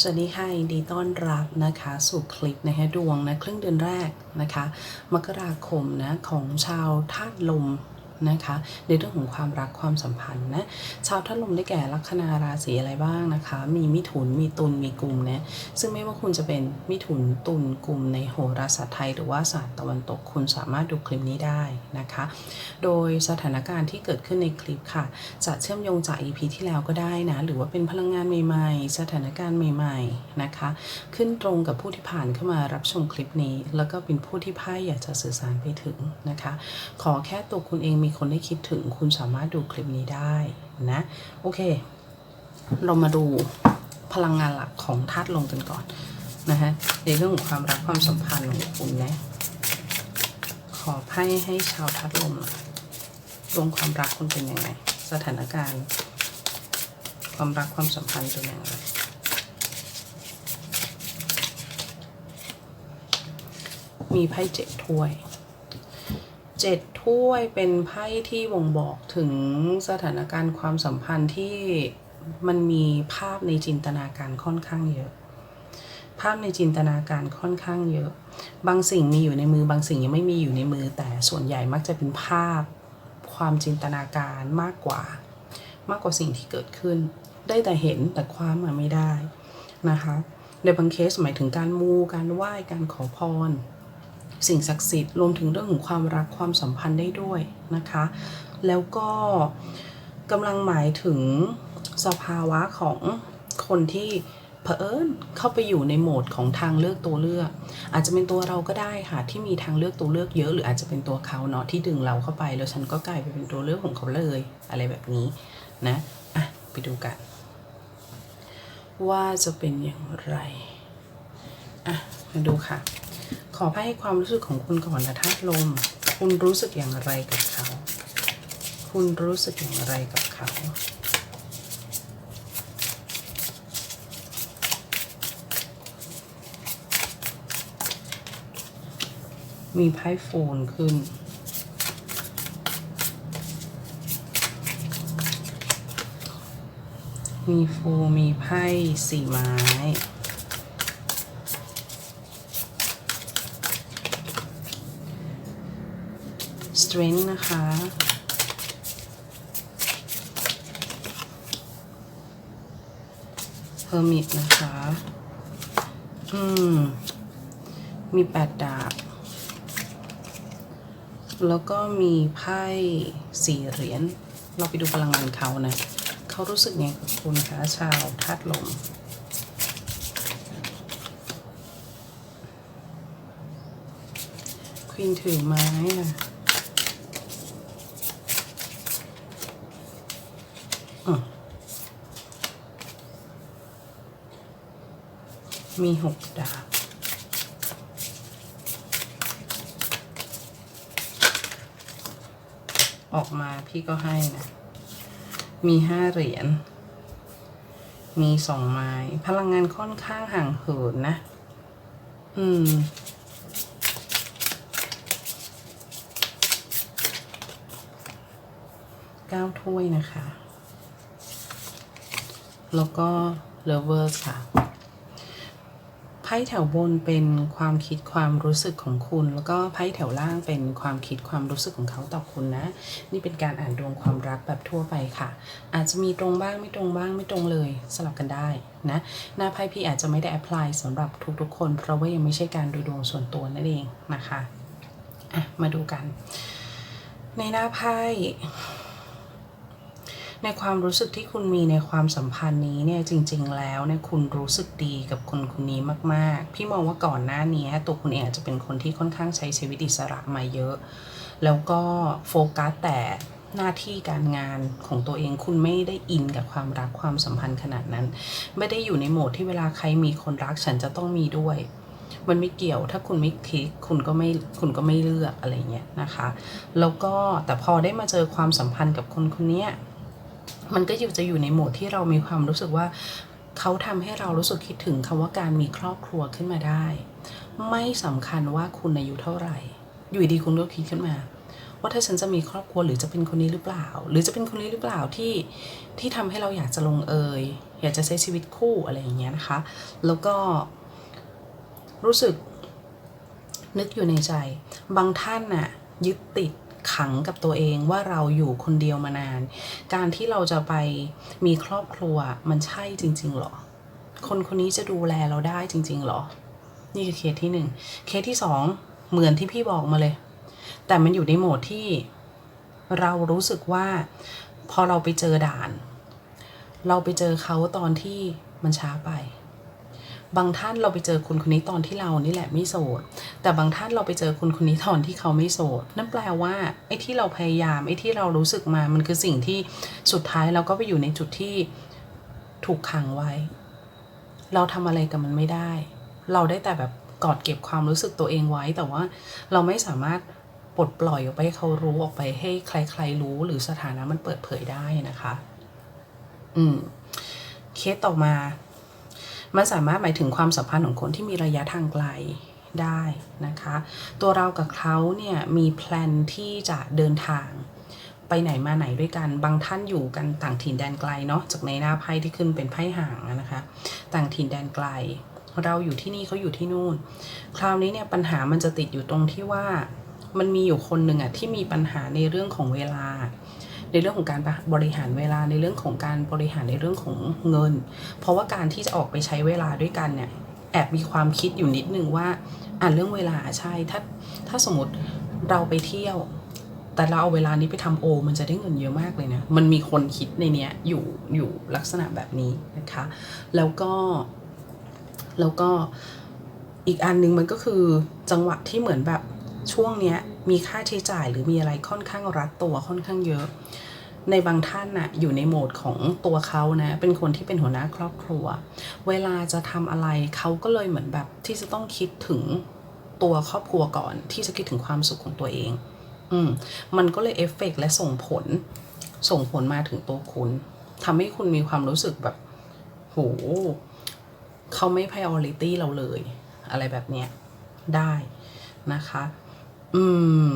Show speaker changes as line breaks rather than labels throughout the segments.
สวัสดีค่ะยินดีต้อนรับนะคะสู่คลิปนะคะดวงนะครึ่งเดือนแรกนะคะ มกราคมนะของชาวธาตุลม นะคะ ในเรื่องของความรักความสัมพันธ์นะชาวธาตุลมได้แก่ลัคนาราศีอะไรบ้างนะคะ มีมิถุนมีตุลมีกุมนะซึ่งไม่ว่าคุณจะเป็นมิถุนตุลกุมในโหราศาสตร์ไทย หรือว่าศาสตร์ตะวันตกคุณสามารถดูคลิปนี้ได้นะคะ โดยสถานการณ์ที่เกิดขึ้นในคลิปค่ะ จะเชื่อมโยงจาก EP ที่แล้วก็ได้นะ หรือว่าเป็นพลังงานใหม่ๆ สถานการณ์ใหม่ๆนะคะ ขึ้นตรงกับผู้ที่ผ่านเข้ามารับชมคลิปนี้ แล้วก็เป็นผู้ที่ไพ่อยากจะสื่อสารไปถึงนะคะ ขอแค่ตัวคุณเองมีคนได้คิดถึงคุณสามารถดูคลิปนี้ได้นะ โอเค เรามาดูพลังงานหลักของธาตุลมกันก่อนนะฮะในเรื่องของความรักความสัมพันธ์ของคุณนะขอไพ่ให้ชาวธาตุลมดวงความรักคุณเป็นยังไง สถานการณ์ ความรักความสัมพันธ์เป็นยังไงมีไพ่เจ็ดถ้วย เจ็ดถ้วยเป็นไพ่ที่บ่งบอกถึงสถานการณ์ความสัมพันธ์ที่มันมีภาพในจินตนาการค่อนข้างเยอะ ภาพในจินตนาการค่อนข้างเยอะ บางสิ่งมีอยู่ในมือบางสิ่งยังไม่มีอยู่ในมือ แต่ส่วนใหญ่มักจะเป็นภาพความจินตนาการมากกว่า มากกว่าสิ่งที่เกิดขึ้น ได้แต่เห็นแต่ความมาไม่ได้นะคะในบางเคสหมายถึงการมูการไหว้การขอพร สิ่งศักดิ์สิทธิ์รวมถึงเรื่องของความรักความสัมพันธ์ได้ด้วยนะคะ แล้วก็กำลังหมายถึงสภาวะของคนที่เผอิญเข้าไปอยู่ในโหมดของทางเลือกตัวเลือก อาจจะเป็นตัวเราก็ได้ค่ะที่มีทางเลือกตัวเลือกเยอะ หรืออาจจะเป็นตัวเขาเนาะที่ดึงเราเข้าไป แล้วฉันก็กลายไปเป็นตัวเลือกของเขาเลย อะไรแบบนี้นะอะไปดูกัน ว่าจะเป็นอย่างไรอะมาดูค่ะ ขอให้ความรู้สึกของคุณก่อนนะธาตุลม คุณรู้สึกอย่างไรกับเขา คุณรู้สึกอย่างไรกับเขามีไพ่โฟนขึ้น มีโฟมีไพ่สี่ไม้ strength นะคะ hermit นะคะ อืม มีแปดดาบ แล้วก็มีไพ่สี่เหรียญ เราไปดูพลังงานเขานะ เขารู้สึกไงกับคุณคะชาวธาตุลมควีนถือไม้อะอะ มีหกดาบออกมาพี่ก็ให้นะ มีห้าเหรียญ มีสองไม้ พลังงานค่อนข้างห่างเหินนะ อืม เก้าถ้วยนะคะ แล้วก็ lovers ค่ะ ไพ่แถวบนเป็นความคิดความรู้สึกของคุณ แล้วก็ไพ่แถวล่างเป็นความคิดความรู้สึกของเขาต่อคุณนะ นี่เป็นการอ่านดวงความรักแบบทั่วไปค่ะ อาจจะมีตรงบ้างไม่ตรงบ้างไม่ตรงเลยสลับกันได้นะ หน้าไพ่พี่อาจจะไม่ได้ apply สำหรับทุกๆคน เพราะว่ายังไม่ใช่การดูดวงส่วนตัวนั่นเองนะคะ อะ มาดูกัน ในหน้าไพ่ ในความรู้สึกที่คุณมีในความสัมพันธ์นี้เนี่ยจริง ๆ แล้วเนี่ยคุณรู้สึกดีกับคนคนนี้มาก ๆ พี่มองว่าก่อนหน้านี้ตัวคุณเองอาจจะเป็นคนที่ค่อนข้างใช้ชีวิตอิสระมาเยอะ แล้วก็โฟกัสแต่หน้าที่การงานของตัวเองคุณไม่ได้อินกับความรักความสัมพันธ์ขนาดนั้น ไม่ได้อยู่ในโหมดที่เวลาใครมีคนรักฉันจะต้องมีด้วย มันไม่เกี่ยวถ้าคุณไม่คลิกคุณก็ไม่คุณก็ไม่เลือกอะไรเงี้ยนะคะ แล้วก็แต่พอได้มาเจอความสัมพันธ์กับคนคนนี้ มันก็อยู่จะอยู่ในโหมดที่เรามีความรู้สึกว่าเขาทำให้เรารู้สึกคิดถึงคำว่าการมีครอบครัวขึ้นมาได้ ไม่สำคัญว่าคุณอายุเท่าไหร่ อยู่ดีคุณก็คิดขึ้นมาว่าถ้าฉันจะมีครอบครัวหรือจะเป็นคนนี้หรือเปล่า หรือจะเป็นคนนี้หรือเปล่าที่ที่ทำให้เราอยากจะลงเอย อยากจะใช้ชีวิตคู่อะไรอย่างเงี้ยนะคะ แล้วก็รู้สึกนึกอยู่ในใจ บางท่านน่ะยึดติด ขังกับตัวเองว่าเราอยู่คนเดียวมานาน การที่เราจะไปมีครอบครัวมันใช่จริง ๆหรอ คนคนนี้จะดูแลเราได้จริง ๆหรอ นี่คือเคสที่หนึ่งเคสที่สองเหมือนที่พี่บอกมาเลย แต่มันอยู่ในโหมดที่เรารู้สึกว่าพอเราไปเจอด่าน เราไปเจอเขาตอนที่มันช้าไป บางท่านเราไปเจอคนคนนี้ตอนที่เรานี่แหละไม่โสด แต่บางท่านเราไปเจอคนคนนี้ตอนที่เขาไม่โสด นั่นแปลว่าไอ้ที่เราพยายามไอ้ที่เรารู้สึกมามันคือสิ่งที่สุดท้ายเราก็ไปอยู่ในจุดที่ถูกขังไว้ เราทำอะไรกับมันไม่ได้ เราได้แต่แบบกอดเก็บความรู้สึกตัวเองไว้ แต่ว่าเราไม่สามารถปลดปล่อยออกไปให้เขารู้ออกไปให้ใคร ๆ รู้หรือสถานะมันเปิดเผยได้นะคะ อืม เคสต่อมา มันสามารถหมายถึงความสัมพันธ์ของคนที่มีระยะทางไกลได้นะคะ ตัวเรากับเขาเนี่ยมีแพลนที่จะเดินทางไปไหนมาไหนด้วยกัน บางท่านอยู่กันต่างถิ่นแดนไกลเนาะ จากในหน้าไพ่ที่ขึ้นเป็นไพ่ห่างนะคะ ต่างถิ่นแดนไกล เราอยู่ที่นี่เขาอยู่ที่นู่น คราวนี้เนี่ยปัญหามันจะติดอยู่ตรงที่ว่า มันมีอยู่คนหนึ่งอะที่มีปัญหาในเรื่องของเวลา ในเรื่องของการบริหารเวลาในเรื่องของการบริหารในเรื่องของเงิน เพราะว่าการที่จะออกไปใช้เวลาด้วยกันเนี่ยแอบมีความคิดอยู่นิดนึงว่าอ่านเรื่องเวลาใช่ถ้าถ้าสมมติเราไปเที่ยว แต่เราเอาเวลานี้ไปทำโอ มันจะได้เงินเยอะมากเลยนะมันมีคนคิดในเนี้ยอยู่อยู่ลักษณะแบบนี้นะคะ แล้วก็แล้วก็อีกอันหนึงมันก็คือจังหวะที่เหมือนแบบ ช่วงเนี้ยมีค่าใช้จ่ายหรือมีอะไรค่อนข้างรัดตัวค่อนข้างเยอะ ในบางท่านน่ะอยู่ในโหมดของตัวเขานะ เป็นคนที่เป็นหัวหน้าครอบครัว เวลาจะทำอะไรเขาก็เลยเหมือนแบบที่จะต้องคิดถึงตัวครอบครัวก่อน ที่จะคิดถึงความสุขของตัวเอง อืมมันก็เลยเอฟเฟกต์และส่งผล ส่งผลมาถึงตัวคุณทำให้คุณมีความรู้สึกแบบโหเขาไม่ priority เราเลย อะไรแบบเนี้ยได้นะคะ อืม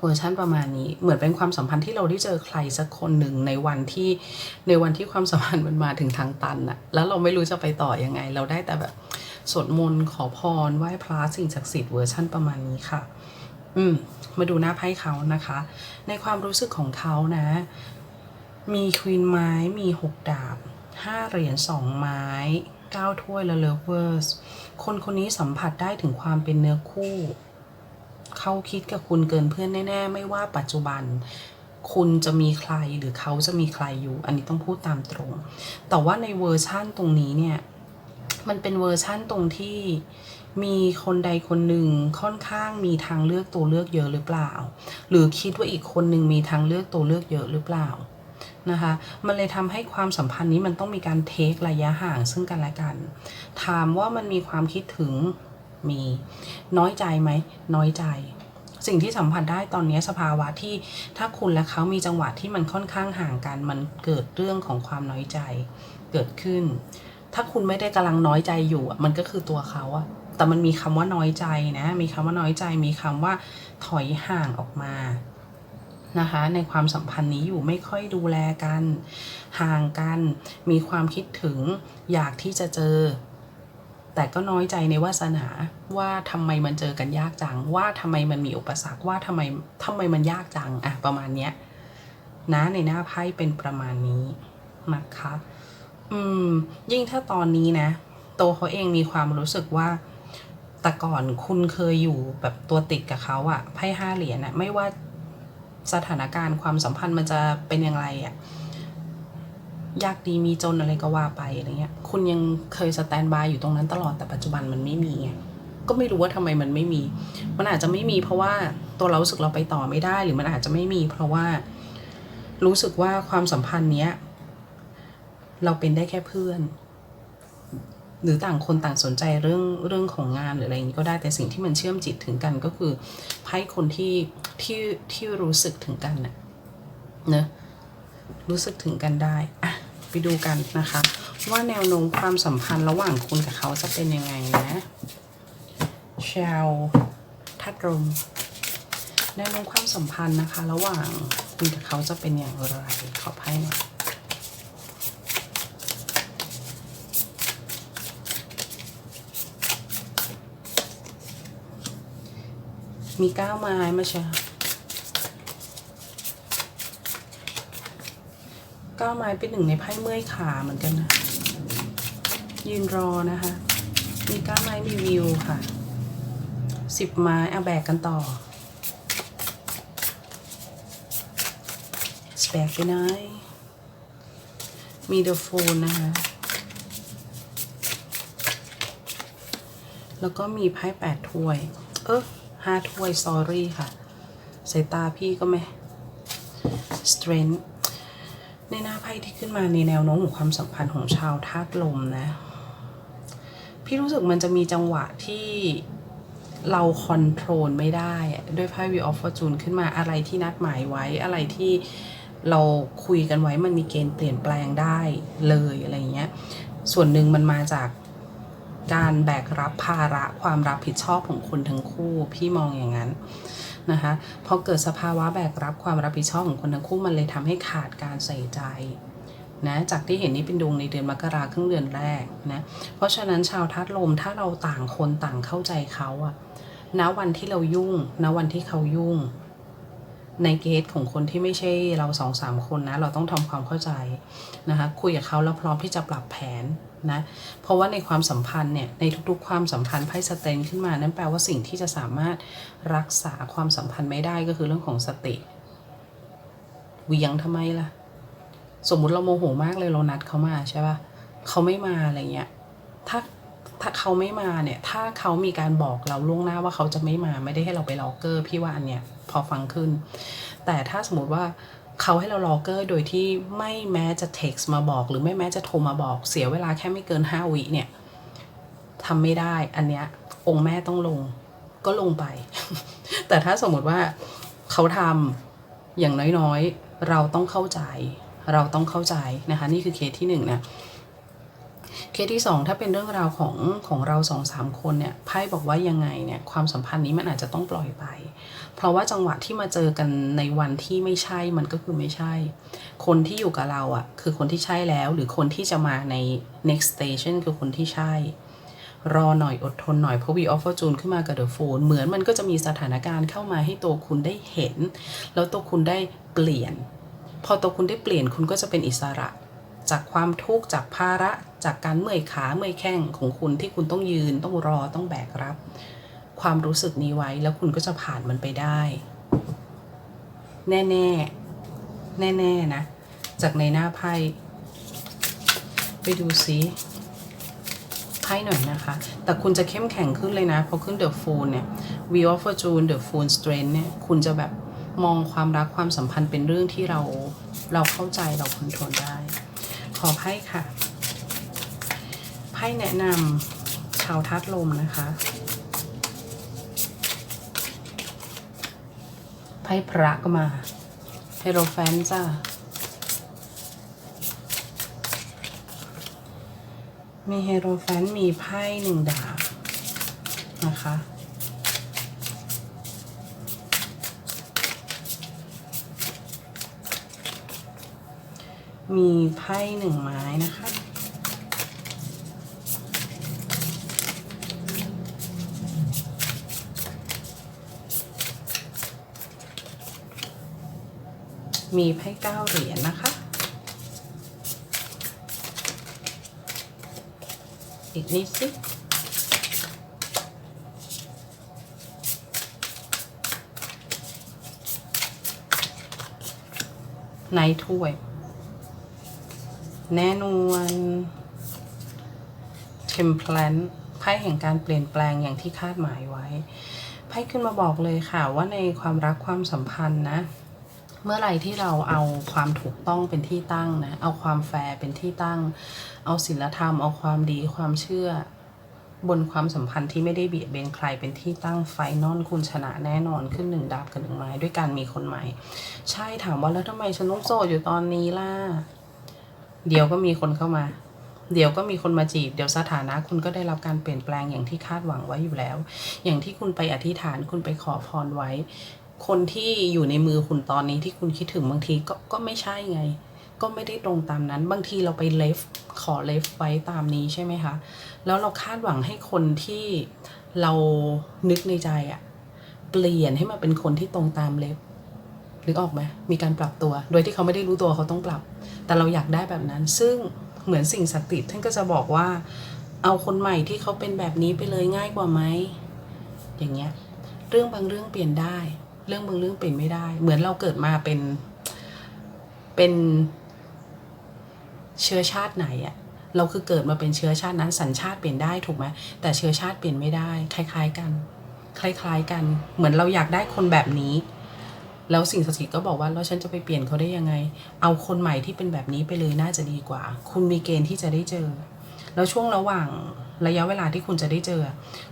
เวอร์ชันประมาณนี้ เหมือนเป็นความสัมพันธ์ที่เราได้เจอใครสักคนหนึ่งในวันที่ในวันที่ความสัมพันธ์มันมาถึงทางตันอะแล้วเราไม่รู้จะไปต่อยังไง เราได้แต่แบบสวดมนต์ขอพรไหว้พระสิ่งศักดิ์สิทธิ์เวอร์ชันประมาณนี้ค่ะ อืม มาดูหน้าไพ่เขานะคะ ในความรู้สึกของเขานะ มีควีนไม้มีหกดาบห้าเหรียญสองไม้เก้าถ้วยและเลเวอร์สคนคนนี้สัมผัสได้ถึงความเป็นเนื้อคู่ เขาคิดกับคุณเกินเพื่อนแน่ ๆ ไม่ว่าปัจจุบัน คุณจะมีใครหรือเขาจะมีใครอยู่ อันนี้ต้องพูดตามตรง แต่ว่าในเวอร์ชั่นตรงนี้เนี่ย มันเป็นเวอร์ชั่นตรงที่มีคนใดคนหนึ่งค่อนข้างมีทางเลือกตัวเลือกเยอะหรือเปล่า หรือคิดว่าอีกคนหนึ่งมีทางเลือกตัวเลือกเยอะหรือเปล่านะคะ มันเลยทำให้ความสัมพันธ์นี้มันต้องมีการเทคระยะห่างซึ่งกันและกัน ถามว่ามันมีความคิดถึง มี น้อยใจไหม น้อยใจ สิ่งที่สัมผัสได้ตอนนี้สภาวะที่ถ้าคุณและเขามีจังหวะที่มันค่อนข้างห่างกัน มันเกิดเรื่องของความน้อยใจเกิดขึ้น ถ้าคุณไม่ได้กำลังน้อยใจอยู่มันก็คือตัวเขาอะแต่มันมีคำว่าน้อยใจนะ มีคำว่าน้อยใจ มีคำว่าถอยห่างออกมานะคะในความสัมพันธ์นี้อยู่ไม่ค่อยดูแลกัน ห่างกัน มีความคิดถึงอยากที่จะเจอ แต่ก็น้อยใจในวาสนาว่าทำไมมันเจอกันยากจัง ว่าทำไมมันมีอุปสรรคว่าทำไมทำไมมันยากจังอะประมาณเนี้ยนะในหน้าไพ่เป็นประมาณนี้นะคะอืมยิ่งถ้าตอนนี้นะตัวเขาเองมีความรู้สึกว่า แต่ก่อนคุณเคยอยู่แบบตัวติดกับเขาอะไพ่ห้าเหรียญอะไม่ว่าสถานการณ์ความสัมพันธ์มันจะเป็นอย่างไรอะ ยากดีมีจนอะไรก็ว่าไปอะไรเงี้ย คุณยังเคยสแตนบายอยู่ตรงนั้นตลอดแต่ปัจจุบันมันไม่มีไงก็ไม่รู้ว่าทำไมมันไม่มี มันอาจจะไม่มีเพราะว่าตัวเราสึกเราไปต่อไม่ได้ หรือมันอาจจะไม่มี เพราะว่ารู้สึกว่าความสัมพันธ์เนี้ย เราเป็นได้แค่เพื่อน หรือต่างคนต่างสนใจเรื่องเรื่องของงานหรืออะไรอย่างนี้ก็ได้แต่สิ่งที่มันเชื่อมจิตถึงกันก็คือไพ่คนที่ที่ที่รู้สึกถึงกันน่ะเนอะรู้สึกถึงกันได้ ไปดูกันนะคะ ว่าแนวโน้มความสัมพันธ์ระหว่างคุณกับเขาจะเป็นยังไงนะชาวทัดลมแนวโน้มความสัมพันธ์นะคะ ระหว่างคุณกับเขาจะเป็นอย่างไรขอไพ่หน่อยมีก้าวไม้มาใช่ค่ะ ก้าไม้เป็นหนึ่งในไพ่เมื่อยขาเหมือนกันนะ ยืนรอนะคะ มีก้าไม้มีวิวค่ะสิบไม้เอาแบกกันต่อสแบกไปไหนมีเดอะโฟนนะคะ แล้วก็มีไพ่แปดถ้วย เออห้าถ้วย s อรี่ค่ะ สายตาพี่ก็ไม่ strength ในหน้าไพ่ที่ขึ้นมาในแนวโน้มของความสัมพันธ์ของชาวธาตุลมนะ พี่รู้สึกมันจะมีจังหวะที่เราคอนโทรลไม่ได้ด้วยไพ่วีออฟฟอร์จูนขึ้นมาอะไรที่นัดหมายไว้อะไรที่เราคุยกันไว้มันมีเกณฑ์เปลี่ยนแปลงได้เลยอะไรเงี้ย ส่วนหนึ่งมันมาจาก การแบกรับภาระความรับผิดชอบของคนทั้งคู่ พี่มองอย่างนั้นนะคะพอเกิดสภาวะแบกรับความรับผิดชอบของคนทั้งคู่มันเลยทำให้ขาดการใส่ใจนะจากที่เห็นนี่เป็นดวงในเดือนมกราครึ่งเดือนแรกนะเพราะฉะนั้นชาวทัดลมถ้าเราต่างคนต่างเข้าใจเขาอะณวันที่เรายุ่งณวันที่เขายุ่ง ในเกตของคนที่ไม่ใช่เราสองสามคนนะ เราต้องทำความเข้าใจนะคะคุยกับเขาแล้วพร้อมที่จะปรับแผนนะเพราะว่าในความสัมพันธ์เนี่ยในทุกๆ ความสัมพันธ์ไพ่สเตนขึ้นมานั่นแปลว่าสิ่งที่จะสามารถรักษาความสัมพันธ์ไม่ได้ก็คือเรื่องของสติเวียงทำไมล่ะ สมมุติเราโมโหมากเลยเรานัดเขามาใช่ปะ่ะเขาไม่มาอะไรเงี้ยถ้าถ้าเขาไม่มาเนี่ย ถ้าเขามีการบอกเราล่วงหน้าว่าเขาจะไม่มาไม่ได้ให้เราไปรอกเกอร์พี่ว่าอันเนี้ย พอฟังขึ้น แต่ถ้าสมมติว่าเขาให้เรารอเกอร์โดยที่ไม่แม้จะเท็กซ์มาบอก หรือไม่แม้จะโทรมาบอกเสียเวลาแค่ไม่เกินห้าวิเนี่ยทำไม่ได้อันเนี้ยองค์แม่ต้องลงก็ลงไป แต่ถ้าสมมติว่าเขาทำอย่างน้อยๆ เราต้องเข้าใจ เราต้องเข้าใจนะคะ นี่คือเคสที่หนึ่งนะ เคสที่สองถ้าเป็นเรื่องราวของของเราสองสามคนเนี่ยไพ่บอกว่ายังไงเนี่ยความสัมพันธ์นี้มันอาจจะต้องปล่อยไป เพราะว่าจังหวะที่มาเจอกันในวันที่ไม่ใช่มันก็คือไม่ใช่ คนที่อยู่กับเราอะ่ะคือคนที่ใช่แล้ว หรือคนที่จะมาใน next station คือคนที่ใช่ รอหน่อยอดทนหน่อยเพราะ We Offer June ขึ้นมากับ The Phone เหมือนมันก็จะมีสถานการณ์เข้ามาให้ตัวคุณได้เห็น แล้วตัวคุณได้เปลี่ยน พอตัวคุณได้เปลี่ยนคุณก็จะเป็นอิสระ จากความทุกข์จากภาระ จากการเมื่อยขาเมื่อยแข้งของคุณที่คุณต้องยืนต้องรอต้องแบกรับ ความรู้สึกนี้ไว้แล้วคุณก็จะผ่านมันไปได้ แน่ๆ แน่ๆนะ จากในหน้าไพ่ไปดูซิไพ่หน่อยนะคะ แต่คุณจะเข้มแข็งขึ้นเลยนะพอขึ้นเดอะฟูลเนี่ย Wheel of Fortune The Fool Strength เนี่ย คุณจะแบบมองความรักความสัมพันธ์เป็นเรื่องที่เราเราเข้าใจเราคอนโทรลได้ ขอไพ่ค่ะ ไพ่แนะนำชาวทัดลมนะคะไพ่พระก็มาเฮโรแฟนจ้ามีเฮโรแฟนมีไพ่หนึ่งดาบนะคะ มีไพ่หนึ่งไม้นะคะ มีไพ่เก้าเหรียญนะคะ อีกนิดสิในถ้วย แน่นวนเทมเพลนไพ่แห่งการเปลี่ยนแปลงอย่างที่คาดหมายไว้ ไพ่ขึ้นมาบอกเลยค่ะว่าในความรักความสัมพันธ์นะ เมื่อไรที่เราเอาความถูกต้องเป็นที่ตั้งนะ เอาความแฟร์เป็นที่ตั้ง เอาศีลธรรม เอาความดีความเชื่อ บนความสัมพันธ์ที่ไม่ได้เบียดเบียนใครเป็นที่ตั้งไฟนอลคุณชนะแน่นอนขึ้นหนึ่งดาบกับหนึ่งไม้ด้วยการมีคนใหม่ ใช่ถามว่าแล้วทำไมฉันต้องโสดอยู่ตอนนี้ล่ะ เดี๋ยวก็มีคนเข้ามา เดี๋ยวก็มีคนมาจีบ เดี๋ยวสถานะคุณก็ได้รับการเปลี่ยนแปลงอย่างที่คาดหวังไว้อยู่แล้ว อย่างที่คุณไปอธิษฐานคุณไปขอพรไว้ คนที่อยู่ในมือคุณตอนนี้ที่คุณคิดถึงบางทีก็ก็ไม่ใช่ไง ก็ไม่ได้ตรงตามนั้น บางทีเราไปเลฟขอเลฟไว้ตามนี้ใช่ไหมคะ แล้วเราคาดหวังให้คนที่เรานึกในใจอะเปลี่ยนให้มาเป็นคนที่ตรงตามเลฟนึกออกไหมมีการปรับตัว โดยที่เขาไม่ได้รู้ตัวเขาต้องปรับ แต่เราอยากได้แบบนั้น ซึ่งเหมือนสิ่งศักดิ์สิทธิ์ท่านก็จะบอกว่า เอาคนใหม่ที่เขาเป็นแบบนี้ไปเลยง่ายกว่าไหมอย่างเงี้ย เรื่องบางเรื่องเปลี่ยนได้ เรื่องบางเรื่องเปลี่ยนไม่ได้ เหมือนเราเกิดมาเป็นเป็นเชื้อชาติไหนอะเราคือเกิดมาเป็นเชื้อชาตินั้นสัญชาติเปลี่ยนได้ถูกไหมแต่เชื้อชาติเปลี่ยนไม่ได้ คล้าย ๆ กัน คล้าย ๆ กัน เหมือนเราอยากได้คนแบบนี้ แล้วสิ่งศักดิ์สิทธิ์ก็บอกว่าแล้วฉันจะไปเปลี่ยนเขาได้ยังไง เอาคนใหม่ที่เป็นแบบนี้ไปเลยน่าจะดีกว่า คุณมีเกณฑ์ที่จะได้เจอ แล้วช่วงระหว่างระยะเวลาที่คุณจะได้เจอ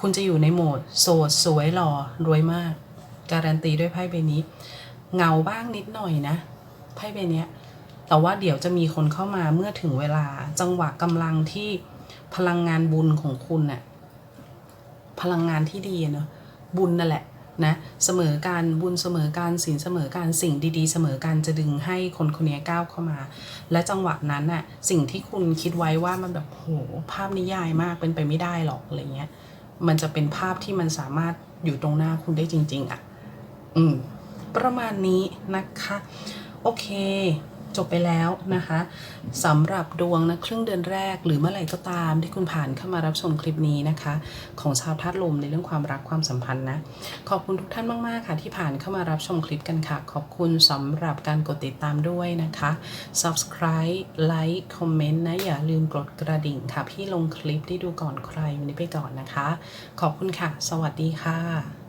คุณจะอยู่ในโหมด โสดสวยหล่อรวยมาก การันตีด้วยไพ่ใบนี้ เงาบ้างนิดหน่อยนะไพ่ใบนี้แต่ว่าเดี๋ยวจะมีคนเข้ามาเมื่อถึงเวลาจังหวะกำลังที่พลังงานบุญของคุณน่ะพลังงานที่ดีเนอะบุญนั่นแหละนะเสมอการบุญเสมอการศีลเสมอการสิ่งดีๆ เสมอการจะดึงให้คนคนนี้ก้าวเข้ามา และจังหวะนั้นน่ะสิ่งที่คุณคิดไว้ว่ามันแบบโหภาพนิยายมากเป็นไปไม่ได้หรอกอะไรเงี้ยมันจะเป็นภาพที่มันสามารถอยู่ตรงหน้าคุณได้จริง ๆอะ อืม ประมาณนี้นะคะ โอเค จบไปแล้วนะคะสำหรับดวงนะครึ่งเดือนแรกหรือเมื่อไหร่ก็ตามที่คุณผ่านเข้ามารับชมคลิปนี้นะคะ ของชาวธาตุลมในเรื่องความรักความสัมพันธ์นะ ขอบคุณทุกท่านมาก ๆ ค่ะ ที่ผ่านเข้ามารับชมคลิปกันค่ะ ขอบคุณสำหรับการกดติดตามด้วยนะคะ subscribe like comment นะ อย่าลืมกดกระดิ่งค่ะ พี่ลงคลิปที่ดูก่อนใครวันนี้ไปก่อนนะคะ ขอบคุณค่ะ สวัสดีค่ะ